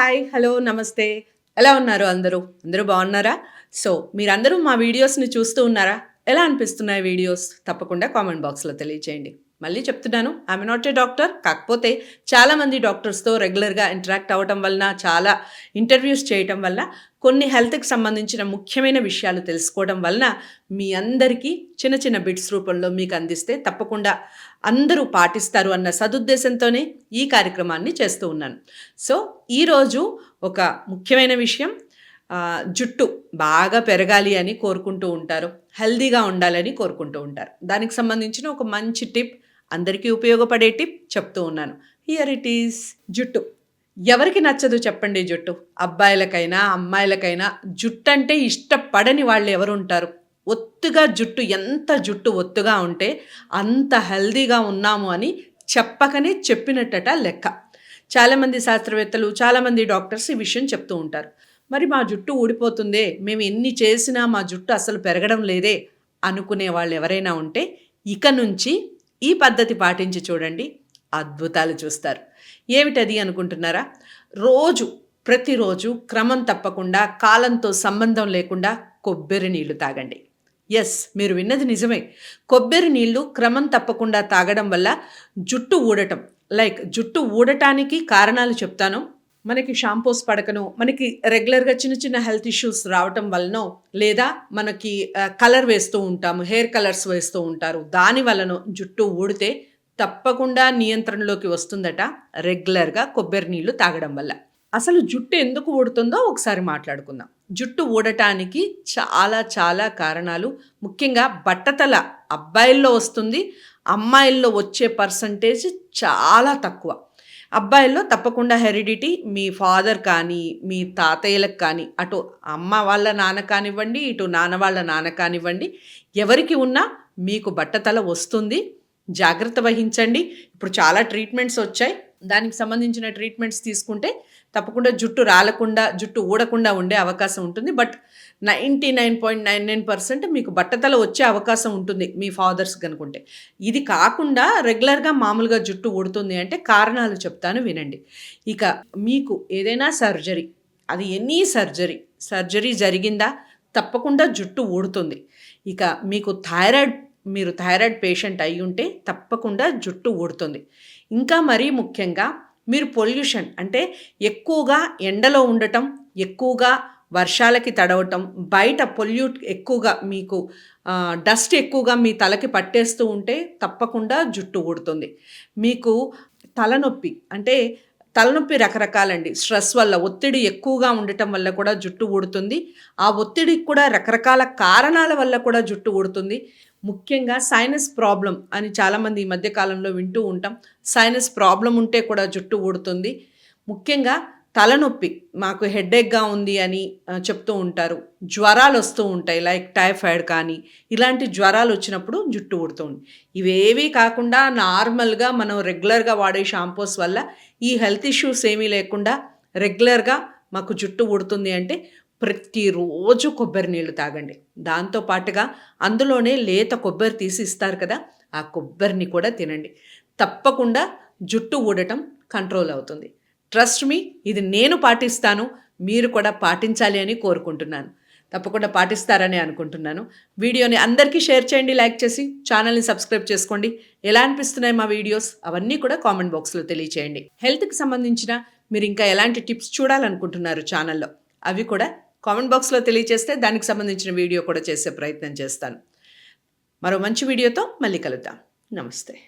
Hi hello నమస్తే. ఎలా ఉన్నారు అందరూ? అందరూ బాగున్నారా? సో మీరందరూ మా వీడియోస్ని చూస్తూ ఉన్నారా? ఎలా అనిపిస్తున్నాయి వీడియోస్? తప్పకుండా కామెంట్ బాక్స్లో తెలియచేయండి. మళ్ళీ చెప్తున్నాను ఐఎమ్ నాట్ ఏ డాక్టర్ కాకపోతే చాలామంది డాక్టర్స్తో రెగ్యులర్గా ఇంటరాక్ట్ అవ్వటం వలన చాలా ఇంటర్వ్యూస్ చేయటం వల్ల కొన్ని హెల్త్కి సంబంధించిన ముఖ్యమైన విషయాలు తెలుసుకోవడం వలన మీ అందరికీ చిన్న చిన్న బిట్స్ రూపంలో మీకు అందిస్తే తప్పకుండా అందరూ పాటిస్తారు అన్న సదుద్దేశంతోనే ఈ కార్యక్రమాన్ని చేస్తూ ఉన్నాను. సో ఈరోజు ఒక ముఖ్యమైన విషయం జుట్టు బాగా పెరగాలి అని కోరుకుంటూ ఉంటారు హెల్దీగా ఉండాలని కోరుకుంటూ ఉంటారు. దానికి సంబంధించిన ఒక మంచి టిప్ అందరికీ ఉపయోగపడే టిప్ చెప్తూ ఉన్నాను. హియర్ ఇట్ ఈస్ జుట్టు. ఎవరికి నచ్చదు చెప్పండి జుట్టు? అబ్బాయిలకైనా అమ్మాయిలకైనా జుట్టు అంటే ఇష్టపడని వాళ్ళు ఎవరు ఉంటారు ఒత్తుగా జుట్టు ఎంత జుట్టు ఒత్తుగా ఉంటే అంత హెల్దీగా ఉన్నాము అని చెప్పకనే చెప్పినట్టట లెక్క. చాలామంది శాస్త్రవేత్తలు చాలామంది డాక్టర్స్ ఈ విషయం చెప్తూ ఉంటారు. మరి మా జుట్టు ఊడిపోతుందే? మేము ఎన్ని చేసినా మా జుట్టు అసలు పెరగడం లేదే? అనుకునే వాళ్ళు ఎవరైనా ఉంటే ఇక నుంచి ఈ పద్ధతి పాటించి చూడండి. అద్భుతాలు చూస్తారు. ఏమిటది అనుకుంటున్నారా? రోజు ప్రతిరోజు క్రమం తప్పకుండా కాలంతో సంబంధం లేకుండా కొబ్బరి నీళ్ళు తాగండి. ఎస్ మీరు విన్నది నిజమే. కొబ్బరి నీళ్ళు క్రమం తప్పకుండా తాగడం వల్ల జుట్టు ఊడటం లైక్ జుట్టు ఊడటానికి కారణాలు చెప్తాను. మనకి షాంపూస్ పడకను మనకి రెగ్యులర్గా చిన్న చిన్న హెల్త్ ఇష్యూస్ రావటం వలనో లేదా మనకి కలర్ వేస్తూ ఉంటాము హెయిర్ కలర్స్ వేస్తూ ఉంటారు. దాని వలన జుట్టు ఊడితే తప్పకుండా నియంత్రణలోకి వస్తుందట రెగ్యులర్గా కొబ్బరి నీళ్ళు తాగడం వల్ల. అసలు జుట్టు ఎందుకు ఊడుతుందో ఒకసారి మాట్లాడుకుందాం. జుట్టు ఊడటానికి చాలా చాలా కారణాలు. ముఖ్యంగా బట్టతల అబ్బాయిల్లో వస్తుంది అమ్మాయిల్లో వచ్చే పర్సంటేజ్ చాలా తక్కువ. అబ్బాయిల్లో తప్పకుండా హెరిడిటీ మీ ఫాదర్ కానీ మీ తాతయ్యలకు కానీ అటు అమ్మ వాళ్ళ నాన్న కానివ్వండి ఇటు నాన్న వాళ్ళ నాన్న కానివ్వండి ఎవరికి ఉన్నా మీకు బట్టతల వస్తుంది. జాగ్రత్త వహించండి. ఇప్పుడు చాలా ట్రీట్మెంట్స్ వచ్చాయి. దానికి సంబంధించిన ట్రీట్మెంట్స్ తీసుకుంటే తప్పకుండా జుట్టు రాలకుండా జుట్టు ఊడకుండా ఉండే అవకాశం ఉంటుంది. But ninety nine point nine nine percent మీకు బట్టతల వచ్చే అవకాశం ఉంటుంది మీ ఫాదర్స్ కనుకుంటే. ఇది కాకుండా రెగ్యులర్గా మామూలుగా జుట్టు ఊడుతుంది అంటే కారణాలు చెప్తాను వినండి. ఇక మీకు ఏదైనా సర్జరీ అది ఎనీ సర్జరీ సర్జరీ జరిగిందా? తప్పకుండా జుట్టు ఊడుతుంది. ఇక మీకు థైరాయిడ్ మీరు థైరాయిడ్ పేషెంట్ అయి ఉంటే తప్పకుండా జుట్టు ఊడుతుంది. ఇంకా మరీ ముఖ్యంగా మీరు పొల్యూషన్ అంటే ఎక్కువగా ఎండలో ఉండటం ఎక్కువగా వర్షాలకి తడవటం బయట పొల్యూట్ ఎక్కువగా మీకు డస్ట్ ఎక్కువగా మీ తలకి పట్టేస్తూ ఉంటే తప్పకుండా జుట్టు ఊడుతుంది. మీకు తలనొప్పి అంటే తలనొప్పి రకరకాలండి. స్ట్రెస్ వల్ల ఒత్తిడి ఎక్కువగా ఉండటం వల్ల కూడా జుట్టు ఊడుతుంది. ఆ ఒత్తిడికి కూడా రకరకాల కారణాల వల్ల కూడా జుట్టు ఊడుతుంది. ముఖ్యంగా సైనస్ ప్రాబ్లం అని చాలామంది ఈ మధ్యకాలంలో వింటూ ఉంటాం. సైనస్ ప్రాబ్లం ఉంటే కూడా జుట్టు ఊడుతుంది. ముఖ్యంగా తలనొప్పి మాకు హెడేక్గా ఉంది అని చెప్తూ ఉంటారు. జ్వరాలు వస్తూ ఉంటాయి లైక్ టైఫాయిడ్ కానీ ఇలాంటి జ్వరాలు వచ్చినప్పుడు జుట్టు ఊడుతుంది ఇవేవీ కాకుండా నార్మల్గా మనం రెగ్యులర్గా వాడే షాంపూస్ వల్ల ఈ హెల్త్ ఇష్యూస్ ఏమీ లేకుండా రెగ్యులర్గా మాకు జుట్టు ఊడుతుంది అంటే ప్రతిరోజు కొబ్బరి నీళ్ళు తాగండి. దాంతో పాటుగా అందులోనే లేత కొబ్బరి తీసి ఇస్తారు కదా ఆ కొబ్బరిని కూడా తినండి. తప్పకుండా జుట్టు ఊడటం కంట్రోల్ అవుతుంది. ట్రస్ట్ మీ ఇది నేను పాటిస్తాను మీరు కూడా పాటించాలి అని కోరుకుంటున్నాను. తప్పకుండా పాటిస్తారని అనుకుంటున్నాను. వీడియోని అందరికీ షేర్ చేయండి లైక్ చేసి ఛానల్ని సబ్స్క్రైబ్ చేసుకోండి. ఎలా అనిపిస్తున్నాయి మా వీడియోస్? అవన్నీ కూడా కామెంట్ బాక్స్లో తెలియచేయండి. హెల్త్కి సంబంధించిన మీరు ఇంకా ఎలాంటి టిప్స్ చూడాలనుకుంటున్నారు ఛానల్లో అవి కూడా కామెంట్ బాక్స్లో తెలియచేస్తే దానికి సంబంధించిన వీడియో కూడా చేసే ప్రయత్నం చేస్తాను. మరో మంచి వీడియోతో మళ్ళీ కలుద్దాం. నమస్తే.